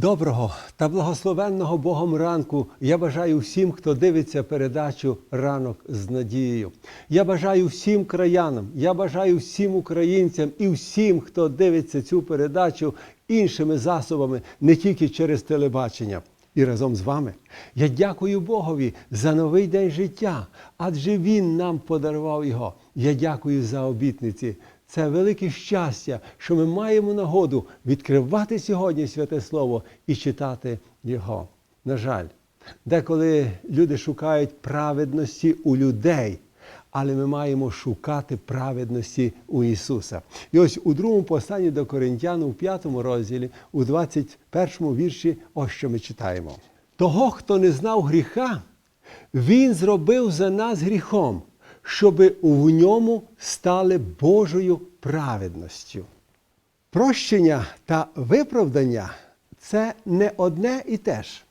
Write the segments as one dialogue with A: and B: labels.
A: Доброго та благословенного Богом ранку я бажаю всім, хто дивиться передачу Ранок з надією. Я бажаю всім краянам, я бажаю всім українцям і всім, хто дивиться цю передачу іншими засобами, не тільки через телебачення. І разом з вами я дякую Богові за новий день життя, адже Він нам подарував його. Я дякую за обітниці. Це велике щастя, що ми маємо нагоду відкривати сьогодні святе Слово і читати його. На жаль, деколи люди шукають праведності у людей, але ми маємо шукати праведності у Ісуса. І ось у другому посланні до Коринтян, у п'ятому розділі, у 21 вірші, ось що ми читаємо. Того, хто не знав гріха, Він зробив за нас гріхом, щоби в ньому стали Божою праведністю. Прощення та виправдання це не одне і те ж.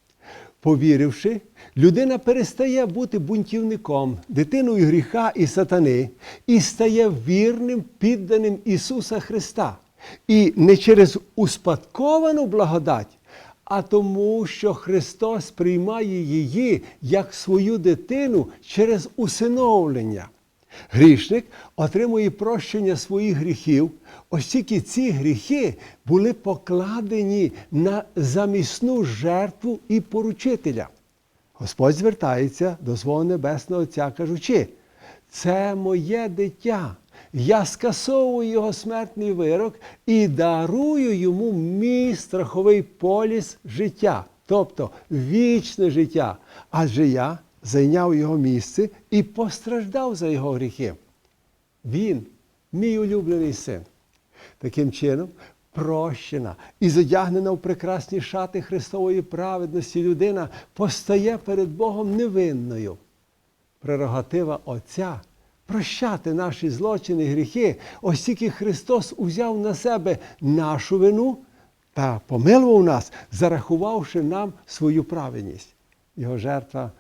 A: Повіривши, людина перестає бути бунтівником, дитиною гріха і сатани, і стає вірним, підданим Ісуса Христа. І не через успадковану благодать, а тому, що Христос приймає її як свою дитину через усиновлення. Грішник отримує прощення своїх гріхів, оскільки ці гріхи були покладені на замісну жертву і поручителя. Господь звертається до свого небесного Отця, кажучи: це моє дитя. Я скасовую його смертний вирок і дарую йому мій страховий поліс життя, тобто вічне життя. Адже я зайняв його місце і постраждав за його гріхи. Він, мій улюблений син. Таким чином, прощена і задягнена в прекрасні шати Христової праведності людина постає перед Богом невинною. Прерогатива Отця прощати наші злочини гріхи, оскільки Христос узяв на себе нашу вину та помилував нас, зарахувавши нам свою праведність. Його жертва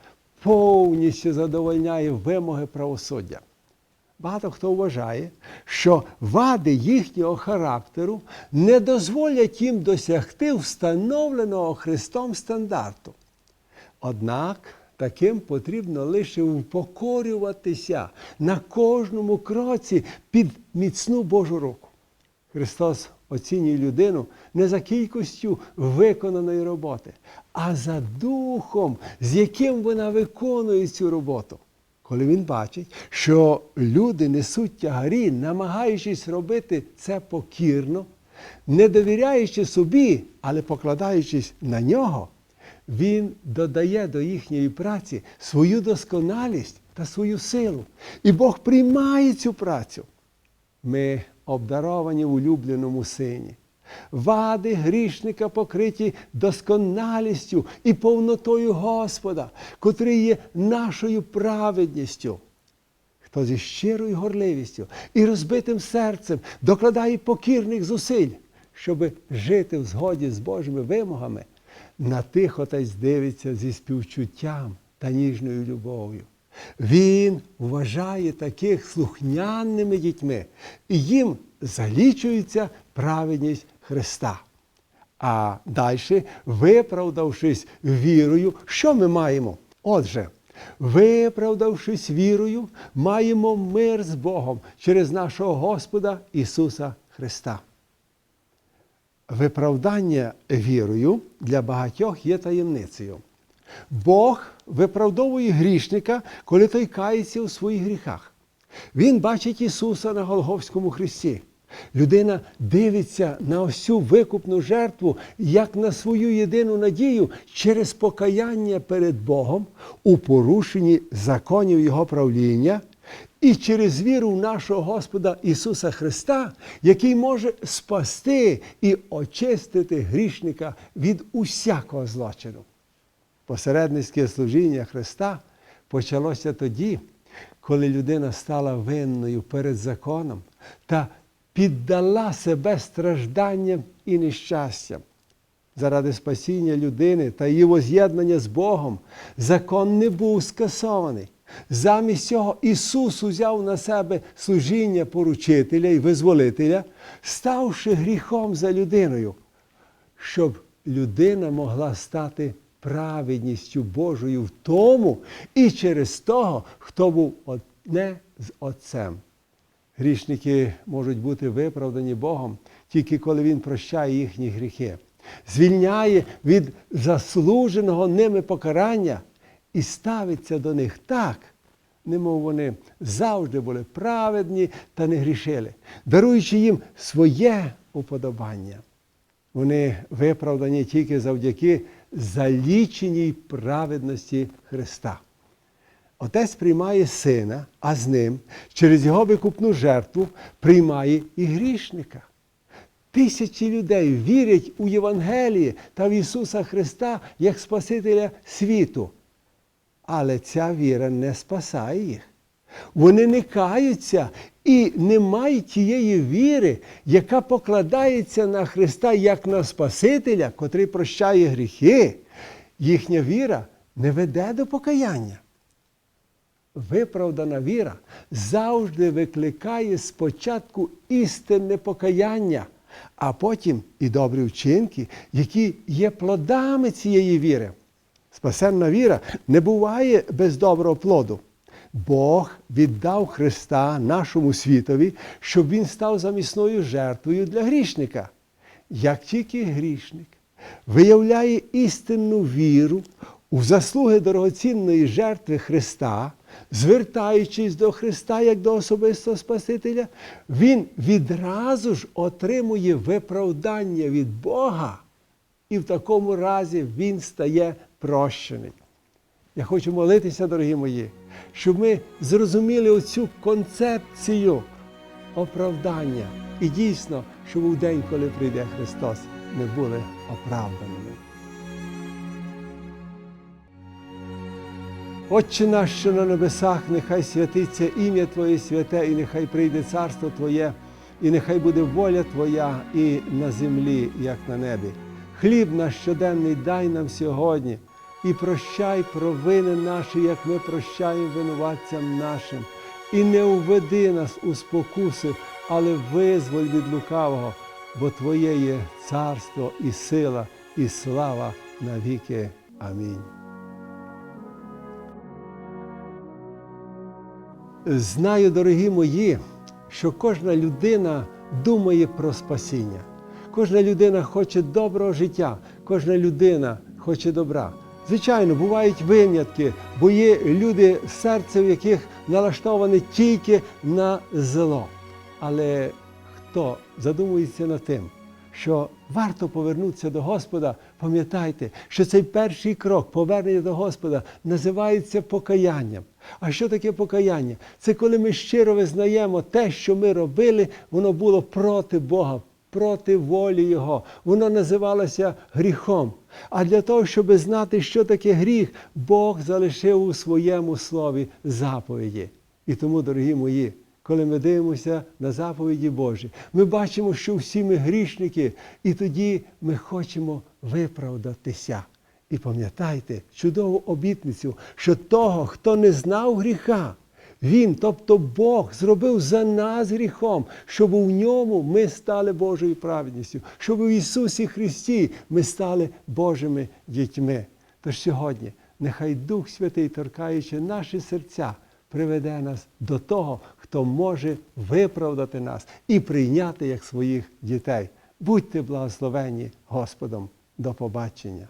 A: повністю задовольняє вимоги правосуддя. Багато хто вважає, що вади їхнього характеру не дозволять їм досягти встановленого Христом стандарту. Однак таким потрібно лише упокорюватися на кожному кроці під міцну Божу руку. Христос оцінює людину не за кількістю виконаної роботи, а за духом, з яким вона виконує цю роботу. Коли він бачить, що люди несуть тягарі, намагаючись робити це покірно, не довіряючи собі, але покладаючись на нього, він додає до їхньої праці свою досконалість та свою силу. І Бог приймає цю працю. Ми обдаровані в улюбленому сині. Вади грішника покриті досконалістю і повнотою Господа, котрий є нашою праведністю. Хто зі щирою горливістю і розбитим серцем докладає покірних зусиль, щоб жити в згоді з Божими вимогами, на тих отець дивиться зі співчуттям та ніжною любов'ю. Він вважає таких слухняними дітьми, і їм залічується праведність Христа. А далі, виправдавшись вірою, що ми маємо? Отже, виправдавшись вірою, маємо мир з Богом через нашого Господа Ісуса Христа. Виправдання вірою для багатьох є таємницею. Бог виправдовує грішника, коли той кається у своїх гріхах. Він бачить Ісуса на Голговському хресті. Людина дивиться на цю викупну жертву як на свою єдину надію через покаяння перед Богом у порушенні законів Його правління і через віру нашого Господа Ісуса Христа, який може спасти і очистити грішника від усякого злочину. Посередницьке служіння Христа почалося тоді, коли людина стала винною перед законом та піддала себе стражданням і нещастям. Заради спасіння людини та її воз'єднання з Богом закон не був скасований. Замість цього Ісус узяв на себе служіння поручителя і визволителя, ставши гріхом за людиною, щоб людина могла стати праведністю Божою в тому і через того, хто був одне з Отцем. Грішники можуть бути виправдані Богом тільки коли Він прощає їхні гріхи, звільняє від заслуженого ними покарання і ставиться до них так, немов вони завжди були праведні та не грішили, даруючи їм своє уподобання. Вони виправдані тільки завдяки заліченій праведності Христа. Отець приймає сина, а з ним через його викупну жертву приймає і грішника. Тисячі людей вірять у Євангеліє та в Ісуса Христа як Спасителя світу. Але ця віра не спасає їх. Вони не каються і не мають тієї віри, яка покладається на Христа як на Спасителя, котрий прощає гріхи. Їхня віра не веде до покаяння. Виправдана віра завжди викликає спочатку істинне покаяння, а потім і добрі вчинки, які є плодами цієї віри. Спасенна віра не буває без доброго плоду. Бог віддав Христа нашому світові, щоб Він став замісною жертвою для грішника. Як тільки грішник виявляє істинну віру у заслуги дорогоцінної жертви Христа, звертаючись до Христа як до особистого Спасителя, він відразу ж отримує виправдання від Бога, і в такому разі він стає прощений. Я хочу молитися, дорогі мої, щоб ми зрозуміли оцю концепцію оправдання. І дійсно, щоб у день, коли прийде Христос, ми були оправданими. Отче наш, що на небесах, нехай святиться ім'я Твоє святе, і нехай прийде царство Твоє, і нехай буде воля Твоя і на землі, як на небі. Хліб наш щоденний дай нам сьогодні, і прощай провини наші, як ми прощаємо винуватцям нашим. І не уведи нас у спокуси, але визволь від лукавого, бо Твоє є царство і сила, і слава навіки. Амінь. Знаю, дорогі мої, що кожна людина думає про спасіння. Кожна людина хоче доброго життя, кожна людина хоче добра. Звичайно, бувають винятки, бо є люди, серце в яких налаштоване тільки на зло. Але хто задумується над тим, що варто повернутися до Господа, пам'ятайте, що цей перший крок повернення до Господа називається покаянням. А що таке покаяння? Це коли ми щиро визнаємо те, що ми робили, воно було проти Бога, проти волі Його. Воно називалося гріхом. А для того, щоб знати, що таке гріх, Бог залишив у своєму слові заповіді. І тому, дорогі мої, коли ми дивимося на заповіді Божі, ми бачимо, що всі ми грішники, і тоді ми хочемо виправдатися. І пам'ятайте чудову обітницю, що того, хто не знав гріха, він, тобто Бог, зробив за нас гріхом, щоб у ньому ми стали Божою праведністю, щоб у Ісусі Христі ми стали Божими дітьми. Тож сьогодні нехай Дух Святий, торкаючи наші серця, приведе нас до того, хто може виправдати нас і прийняти як своїх дітей. Будьте благословені Господом. До побачення.